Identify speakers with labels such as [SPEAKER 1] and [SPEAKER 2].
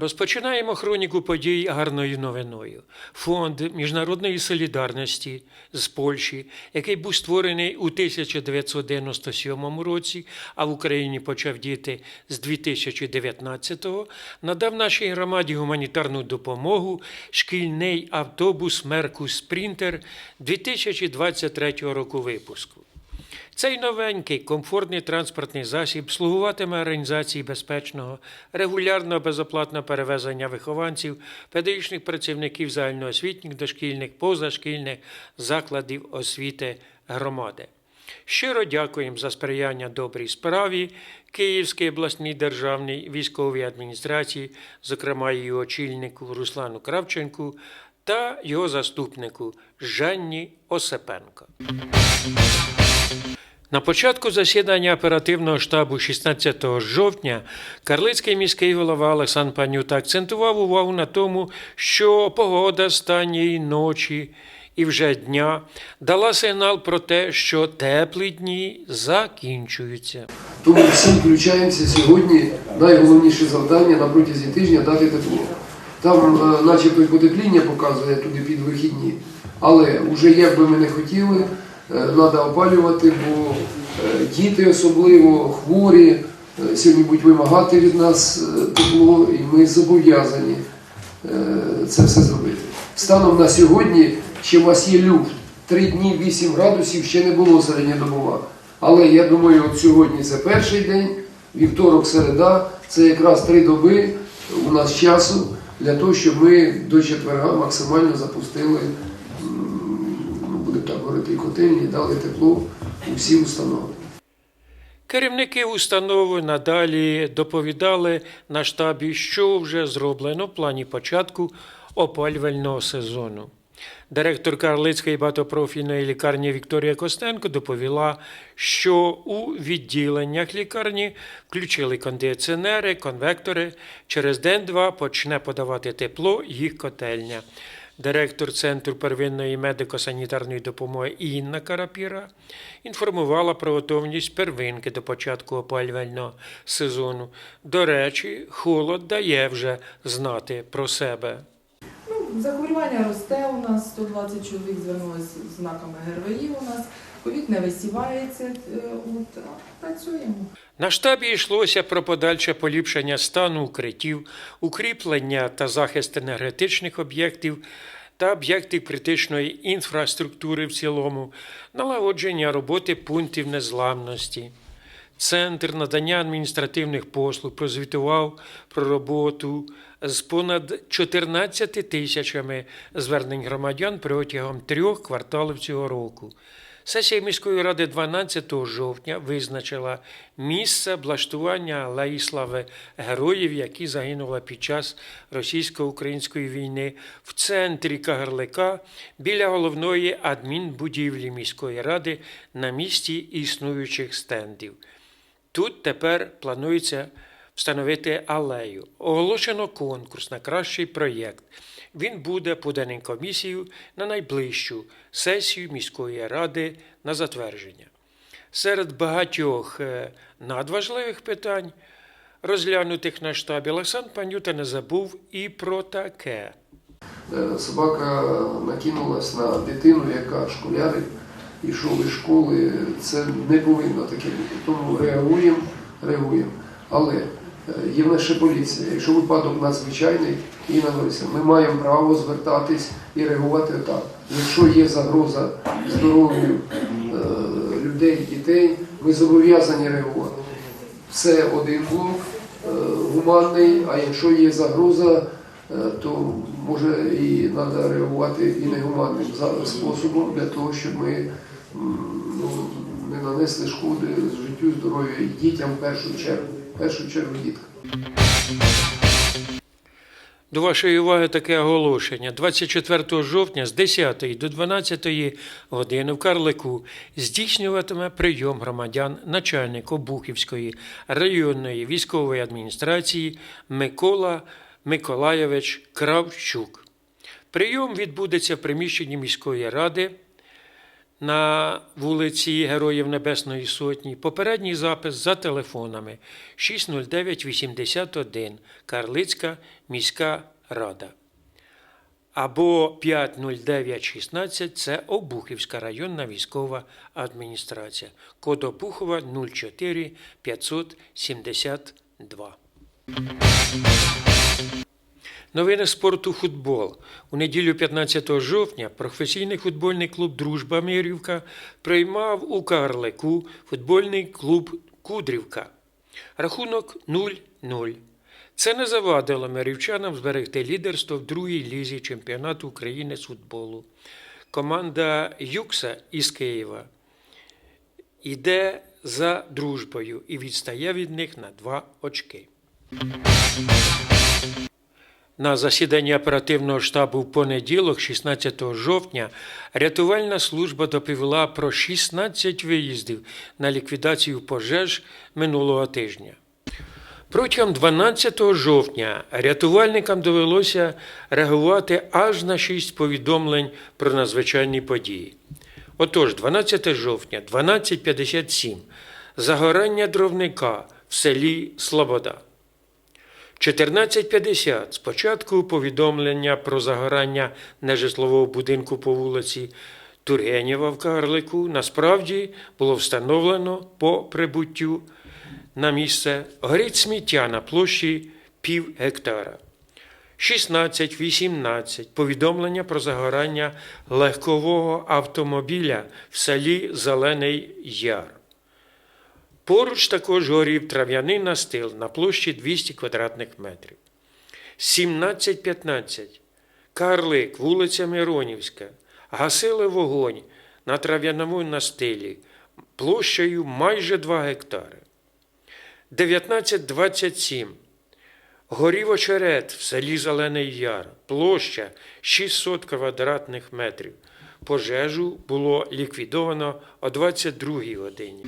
[SPEAKER 1] Розпочинаємо хроніку подій гарною новиною. Фонд міжнародної солідарності з Польщі, який був створений у 1997 році, а в Україні почав діяти з 2019-го, надав нашій громаді гуманітарну допомогу шкільний автобус Меркус Спрінтер 2023 року випуску. Цей новенький комфортний транспортний засіб слугуватиме організації безпечного, регулярного безоплатного перевезення вихованців, педагогічних працівників загальноосвітніх, дошкільних, позашкільних закладів освіти громади. Щиро дякуємо за сприяння добрій справі Київській обласній державній військовій адміністрації, зокрема її очільнику Руслану Кравченку та його заступнику Жанні Осипенко. На початку засідання оперативного штабу 16 жовтня Карлицький міський голова Олександр Панюта акцентував увагу на тому, що погода останньої ночі і вже дня дала сигнал про те, що теплі дні закінчуються.
[SPEAKER 2] Тому всі включаємося сьогодні. Найголовніше завдання на протязі тижня дати тепло. Там, е, начебто, потепління показує туди під вихідні, але вже як би ми не хотіли, треба опалювати, бо е, діти особливо хворі е, сьогодні будуть вимагати від нас е, тепло, і ми зобов'язані це все зробити. Станом на сьогодні ще у вас є люфт. Три дні 8 градусів ще не було середньодобова. Але я думаю, от сьогодні це перший день, вівторок, середа, це якраз три доби у нас часу для того, щоб ми до четверга максимально запустили, і котельні, дали тепло у всі установи.
[SPEAKER 1] Керівники установи надалі доповідали на штабі, що вже зроблено в плані початку опалювального сезону. Директор Карлицької багатопрофільної лікарні Вікторія Костенко доповіла, що у відділеннях лікарні включили кондиціонери, конвектори. Через день-два почне подавати тепло їх котельня. Директор Центру первинної медико-санітарної допомоги Інна Карапіра інформувала про готовність первинки до початку опалювального сезону. До речі, холод дає вже знати про себе.
[SPEAKER 3] Ну, захворювання росте у нас, 120 чоловік звернулося з знаками ГРВІ у нас, ковід не висівається, е, от, працюємо.
[SPEAKER 1] На штабі йшлося про подальше поліпшення стану укриттів, укріплення та захист енергетичних об'єктів та об'єктів критичної інфраструктури в цілому, налагодження роботи пунктів незламності. Центр надання адміністративних послуг прозвітував про роботу з понад 14 тисячами звернень громадян протягом трьох кварталів цього року. Сесія міської ради 12 жовтня визначила місце облаштування алеї слави героїв, які загинули під час російсько-української війни в центрі Кагарлика біля головної адмінбудівлі міської ради на місці існуючих стендів. Тут тепер планується встановити алею. Оголошено конкурс на кращий проєкт. Він буде поданий комісією на найближчу сесію міської ради на затвердження. Серед багатьох е, надважливих питань, розглянутих на штабі, Олександр Панюта не забув і про таке.
[SPEAKER 2] Е, Собака накинулась на дитину, яка школярик, ішов із школи. Це не повинно таке бути. Тому реагуємо, реагуємо. Але є в нас ще поліція. Якщо випадок надзвичайний і наноситься, ми маємо право звертатись і реагувати так. Якщо є загроза здоров'ю е, людей, дітей, ми зобов'язані реагувати. Це один блок е, гуманний, а якщо є загроза, е, то може і треба реагувати і негуманним способом для того, щоб ми ну, не нанесли шкоди життю, здоров'ю дітям в першу чергу. В першу чергу діткам.
[SPEAKER 1] До вашої уваги таке оголошення. 24 жовтня з 10 до 12 години в Карлику здійснюватиме прийом громадян начальник Обухівської районної військової адміністрації Микола Миколайович Кравчук. Прийом відбудеться в приміщенні міської ради на вулиці Героїв Небесної Сотні. Попередній запис за телефонами 60981 Карлицька міська рада. Або 50916 це Обухівська районна військова адміністрація. Код Обухова 04 572. Новини спорту футбол. У неділю 15 жовтня професійний футбольний клуб Дружба Мирівка приймав у Карлику футбольний клуб Кудрівка. Рахунок 0-0. Це не завадило мирівчанам зберегти лідерство в другій лізі чемпіонату України з футболу. Команда Юкса із Києва йде за дружбою і відстає від них на два очки. На засіданні оперативного штабу в понеділок, 16 жовтня, рятувальна служба доповіла про 16 виїздів на ліквідацію пожеж минулого тижня. Протягом 12 жовтня рятувальникам довелося реагувати аж на 6 повідомлень про надзвичайні події. Отож, 12 жовтня, 12.57, загорання дровника в селі Слобода. 14.50 спочатку повідомлення про загорання нежитлового будинку по вулиці Тургенєва в Карлику насправді було встановлено по прибуттю на місце горить сміття на площі пів гектара. 16.18 повідомлення про загорання легкового автомобіля в селі Зелений Яр. Поруч також горів трав'яний настил на площі 200 квадратних метрів. 17.15. Карлик, вулиця Миронівська. Гасили вогонь на трав'яному настилі площею майже 2 гектари. 19.27. Горів очерет в селі Зелений Яр. Площа 600 квадратних метрів. Пожежу було ліквідовано о 22 годині.